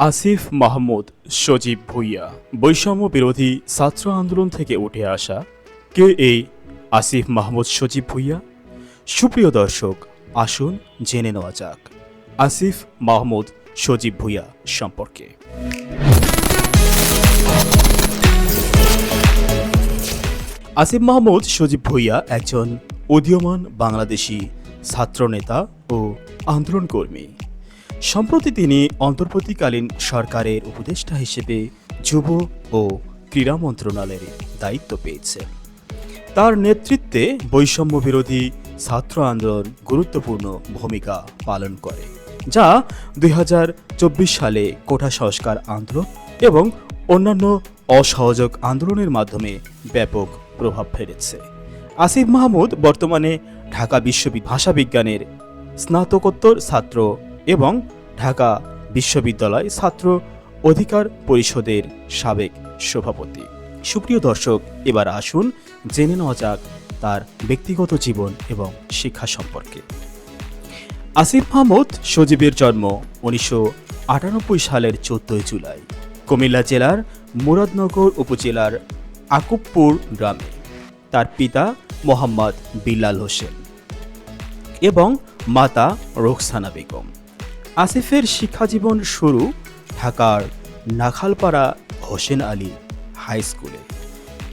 আসিফ মাহমুদ, সজীব ভুইয়া। বৈষম্য বিরোধী ছাত্র আন্দোলন থেকে উঠে আসা কে এই আসিফ মাহমুদ, সজীব ভুইয়া। সুপ্রিয় দর্শক, আসুন জেনে নেওয়া যাক আসিফ মাহমুদ, সজীব ভুইয়া সম্পর্কে। আসিফ মাহমুদ, সজীব ভুইয়া একজন উদীয়মান বাংলাদেশি ছাত্রনেতা ও আন্দোলনকর্মী। সম্প্রতি তিনি অন্তর্বর্তীকালীন সরকারের উপদেষ্টা হিসেবে যুব ও ক্রীড়া মন্ত্রণালয়ের দায়িত্ব পেয়েছেন তার নেতৃত্বে বৈষম্য বিরোধী ছাত্র আন্দোলন গুরুত্বপূর্ণ ভূমিকা পালন করে, যা দুই হাজার চব্বিশ সালে কোঠা সংস্কার আন্দোলন এবং অন্যান্য অসহযোগ আন্দোলনের মাধ্যমে ব্যাপক প্রভাব ফেলেছে। আসিফ মাহমুদ বর্তমানে ঢাকা বিশ্ববিদ্যালয় ভাষাবিজ্ঞানের স্নাতকোত্তর ছাত্র এবং ঢাকা বিশ্ববিদ্যালয় ছাত্র অধিকার পরিষদের সাবেক সভাপতি। সুপ্রিয় দর্শক, এবার আসুন জেনে নেওয়া যাক তার ব্যক্তিগত জীবন এবং শিক্ষা সম্পর্কে। আসিফ মাহমুদ সজীবের জন্ম উনিশশো আটানব্বই সালের চোদ্দই জুলাই কুমিল্লা জেলার মুরাদনগর উপজেলার আকুবপুর গ্রামে। তার পিতা মোহাম্মদ বিল্লাল হোসেন এবং মাতা রোকসানা বেগম। আসিফের শিক্ষাজীবন শুরু ঢাকার নাখালপাড়া হোসেন আলী হাই স্কুলে।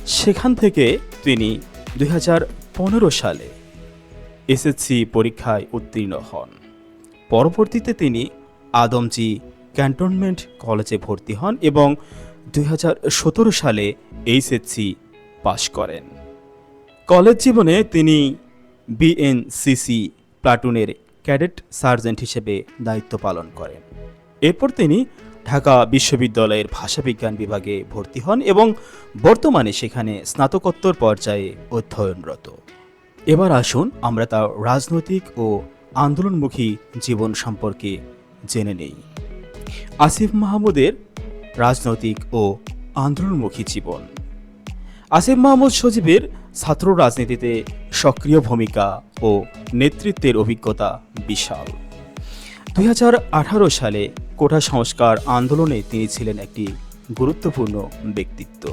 সেখান থেকে তিনি দুই হাজার পনেরো সালে এসএসসি পরীক্ষায় উত্তীর্ণ হন। পরবর্তীতে তিনি আদমজি ক্যান্টনমেন্ট কলেজে ভর্তি হন এবং দুই হাজার সতেরো সালে এইচএসসি পাশ করেন। কলেজ জীবনে তিনি বিএনসিসি প্লাটুনের ক্যাডেট সার্জেন্ট হিসেবে দায়িত্ব পালন করেন। এরপর তিনি ঢাকা বিশ্ববিদ্যালয়ের ভাষাবিজ্ঞান বিভাগে ভর্তি হন এবং বর্তমানে সেখানে স্নাতকোত্তর পর্যায়ে অধ্যয়নরত। এবার আসুন আমরা তার রাজনৈতিক ও আন্দোলনমুখী জীবন সম্পর্কে জেনে নেই। আসিফ মাহমুদের রাজনৈতিক ও আন্দোলনমুখী জীবন। আসিফ মাহমুদ সজীবের ছাত্র রাজনীতিতে সক্রিয় ভূমিকা ও নেতৃত্বের অভিজ্ঞতা বিশাল। দুই হাজার আঠারো সালে কোটা সংস্কার আন্দোলনে তিনি ছিলেন একটি গুরুত্বপূর্ণ ব্যক্তিত্ব।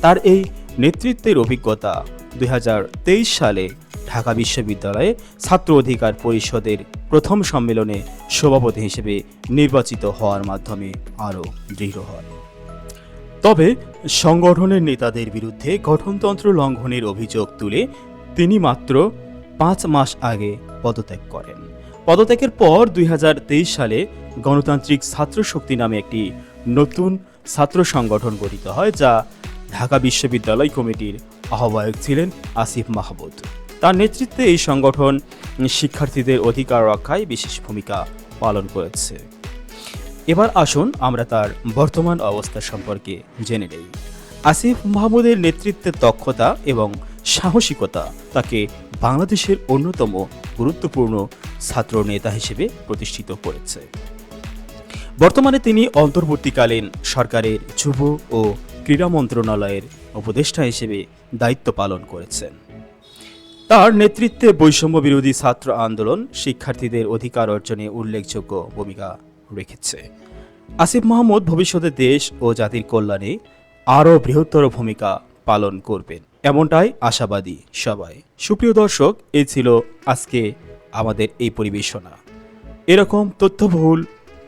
তার এই নেতৃত্বের অভিজ্ঞতা দুই হাজার তেইশ সালে ঢাকা বিশ্ববিদ্যালয়ে ছাত্র অধিকার পরিষদের প্রথম সম্মেলনে সভাপতি হিসেবে নির্বাচিত হওয়ার মাধ্যমে আরও দৃঢ় হয়। তবে সংগঠনের নেতাদের বিরুদ্ধে গঠনতন্ত্র লঙ্ঘনের অভিযোগ তুলে তিনি মাত্র পাঁচ মাস আগে পদত্যাগ করেন। পদত্যাগের পর দুই হাজার তেইশ সালে গণতান্ত্রিক ছাত্র শক্তি নামে একটি নতুন ছাত্র সংগঠন গঠিত হয়, যা ঢাকা বিশ্ববিদ্যালয় কমিটির আহ্বায়ক ছিলেন আসিফ মাহমুদ। তার নেতৃত্বে এই সংগঠন শিক্ষার্থীদের অধিকার রক্ষায় বিশেষ ভূমিকা পালন করেছে। এবার আসুন আমরা তার বর্তমান অবস্থা সম্পর্কে জেনে নেই। আসিফ মাহমুদের নেতৃত্বের দক্ষতা এবং সাহসিকতা তাকে বাংলাদেশের অন্যতম গুরুত্বপূর্ণ ছাত্র নেতা হিসেবে প্রতিষ্ঠিত করেছে। বর্তমানে তিনি অন্তর্বর্তীকালীন সরকারের যুব ও ক্রীড়া মন্ত্রণালয়ের উপদেষ্টা হিসেবে দায়িত্ব পালন করেছেন। তার নেতৃত্বে বৈষম্য বিরোধী ছাত্র আন্দোলন শিক্ষার্থীদের অধিকার অর্জনে উল্লেখযোগ্য ভূমিকা রেখেছে। আসিফ মাহমুদ ভবিষ্যতে দেশ ও জাতির কল্যাণে আরও বৃহত্তর ভূমিকা পালন করবেন। এমনটাই আশাবাদী সবাই। সুপ্রিয় দর্শক এই ছিল আজকে আমাদের এই পরিবেশনা। এরকম তথ্যবহুল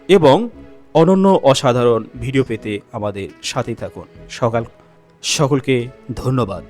এবং অনন্য অসাধারণ ভিডিও পেতে আমাদের সাথে থাকুন। সকাল সকলকে ধন্যবাদ।